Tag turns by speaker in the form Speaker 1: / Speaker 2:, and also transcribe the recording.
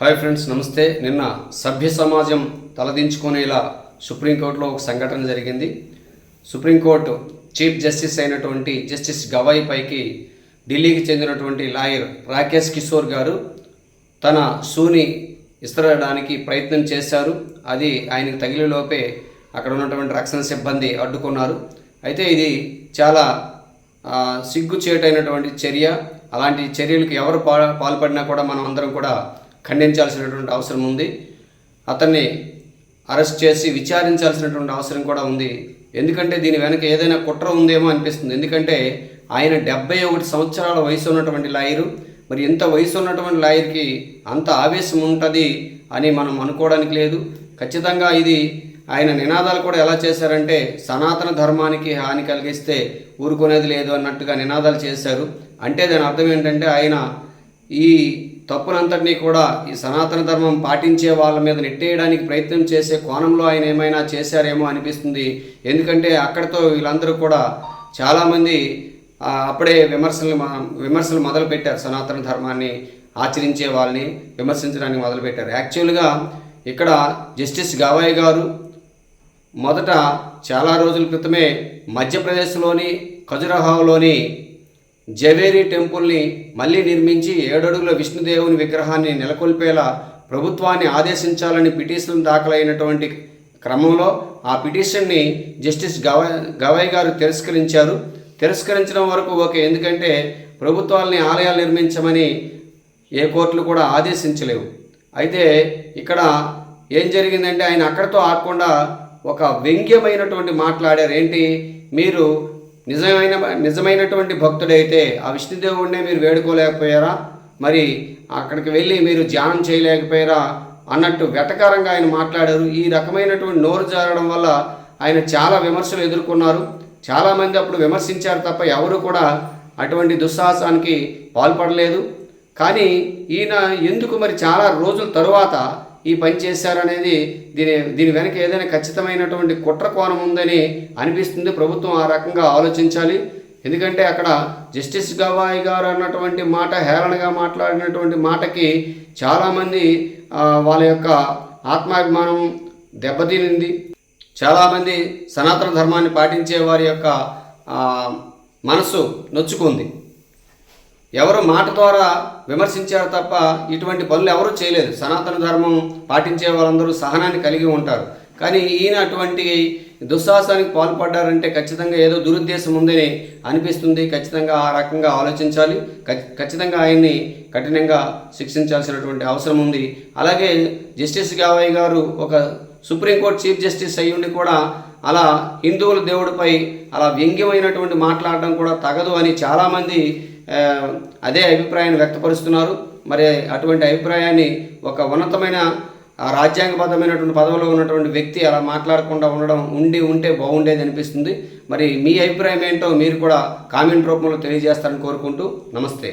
Speaker 1: Hi friends నమస్తే. నిన్న సభ్య సమాజం తలదించుకునేలా సుప్రీంకోర్టులో ఒక సంఘటన జరిగింది. సుప్రీంకోర్టు చీఫ్ జస్టిస్ అయినటువంటి జస్టిస్ గవాయి పైకి ఢిల్లీకి చెందినటువంటి లాయర్ రాకేష్ కిషోర్ గారు తన సూని ఇస్తరడానికి ప్రయత్నం చేశారు. అది ఆయనకు తగిలే లోపే అక్కడ ఉన్నటువంటి రక్షణ సిబ్బంది అడ్డుకున్నారు. అయితే ఇది చాలా సిగ్గుచేటైనటువంటి చర్య. అలాంటి చర్యలకు ఎవరు పా పాల్పడినా కూడా మనం అందరం కూడా ఖండించాల్సినటువంటి అవసరం ఉంది. అతన్ని అరెస్ట్ చేసి విచారించాల్సినటువంటి అవసరం కూడా ఉంది. ఎందుకంటే దీని వెనక ఏదైనా కుట్ర ఉందేమో అనిపిస్తుంది. ఎందుకంటే ఆయన డెబ్బై ఒకటి సంవత్సరాల వయసు ఉన్నటువంటి లాయరు. మరి ఇంత వయసు ఉన్నటువంటి లాయర్కి అంత ఆవేశం ఉంటుంది అని మనం అనుకోవడానికి లేదు. ఖచ్చితంగా ఇది ఆయన నినాదాలు కూడా ఎలా చేశారంటే సనాతన ధర్మానికి హాని కలిగిస్తే ఊరుకునేది లేదు అన్నట్టుగా నినాదాలు చేశారు. అంటే దాని అర్థం ఏంటంటే ఆయన ఈ తప్పునంతటినీ కూడా ఈ సనాతన ధర్మం పాటించే వాళ్ళ మీద నెట్టేయడానికి ప్రయత్నం చేసే కోణంలో ఆయన ఏమైనా చేశారేమో అనిపిస్తుంది. ఎందుకంటే అక్కడితో వీళ్ళందరూ కూడా చాలామంది అప్పుడే విమర్శలు విమర్శలు మొదలుపెట్టారు సనాతన ధర్మాన్ని ఆచరించే వాళ్ళని విమర్శించడానికి మొదలుపెట్టారు. యాక్చువల్గా ఇక్కడ జస్టిస్ గవాయ్ గారు మొదట చాలా రోజుల క్రితమే మధ్యప్రదేశ్లోని ఖజురహాలోని జవేరి టెంపుల్ని మళ్ళీ నిర్మించి ఏడడుగుల విష్ణుదేవుని విగ్రహాన్ని నెలకొల్పేలా ప్రభుత్వాన్ని ఆదేశించాలని పిటిషన్ దాఖలైనటువంటి క్రమంలో ఆ పిటిషన్ని జస్టిస్ గవై గవాయ్ గారు తిరస్కరించారు. తిరస్కరించడం వరకు ఓకే ఎందుకంటే ప్రభుత్వాలని ఆలయాలు నిర్మించమని ఏ కోర్టులు కూడా ఆదేశించలేవు. అయితే ఇక్కడ ఏం జరిగిందంటే ఆయన అక్కడితో ఆగకుండా ఒక వ్యంగ్యమైనటువంటి మాట్లాడారు. ఏంటి? మీరు నిజమైన నిజమైనటువంటి భక్తుడైతే ఆ విష్ణుదేవుడినే మీరు వేడుకోలేకపోయారా? మరి అక్కడికి వెళ్ళి మీరు ధ్యానం చేయలేకపోయారా? అన్నట్టు వెటకారంగా ఆయన మాట్లాడారు. ఈ రకమైనటువంటి నోరు జారడం వల్ల ఆయన చాలా విమర్శలు ఎదుర్కొన్నారు. చాలామంది అప్పుడు విమర్శించారు తప్ప ఎవరు కూడా అటువంటి దుస్సాహసానికి పాల్పడలేదు. కానీ ఈయన ఎందుకు మరి చాలా రోజుల తరువాత ఈ పని చేశారనేది దీని దీని వెనక ఏదైనా ఖచ్చితమైనటువంటి కుట్ర కోణం ఉందని అనిపిస్తుంది. ప్రభుత్వం ఆ రకంగా ఆలోచించాలి. ఎందుకంటే అక్కడ జస్టిస్ గవాయ్ గారు అన్నటువంటి మాట హేళనగా మాట్లాడినటువంటి మాటకి చాలామంది వాళ్ళ యొక్క ఆత్మాభిమానం దెబ్బతినింది. చాలామంది సనాతన ధర్మాన్ని పాటించే వారి యొక్క మనసు నొచ్చుకుంది. ఎవరు మాట ద్వారా విమర్శించారు తప్ప ఇటువంటి పనులు ఎవరూ చేయలేదు. సనాతన ధర్మం పాటించే వాళ్ళందరూ సహనాన్ని కలిగి ఉంటారు. కానీ ఈయన అటువంటి దుస్సాహసానికి పాల్పడ్డారంటే ఖచ్చితంగా ఏదో దురుద్దేశం ఉందని అనిపిస్తుంది. ఖచ్చితంగా ఆ రకంగా ఆలోచించాలి. ఖచ్చితంగా ఆయన్ని కఠినంగా శిక్షించాల్సినటువంటి అవసరం ఉంది. అలాగే జస్టిస్ గావయ్య గారు ఒక సుప్రీంకోర్టు చీఫ్ జస్టిస్ అయ్యుండి కూడా అలా హిందువుల దేవుడిపై అలా వ్యంగ్యమైనటువంటి మాట్లాడడం కూడా తగదు అని చాలామంది అదే అభిప్రాయాన్ని వ్యక్తపరుస్తున్నారు. మరి అటువంటి అభిప్రాయాన్ని ఒక ఉన్నతమైన రాజ్యాంగబద్ధమైనటువంటి పదవిలో ఉన్నటువంటి వ్యక్తి అలా మాట్లాడకుండా ఉండడం ఉండి ఉంటే బాగుండేది అనిపిస్తుంది. మరి మీ అభిప్రాయం ఏంటో మీరు కూడా కామెంట్ రూపంలో తెలియజేస్తారని కోరుకుంటూ నమస్తే.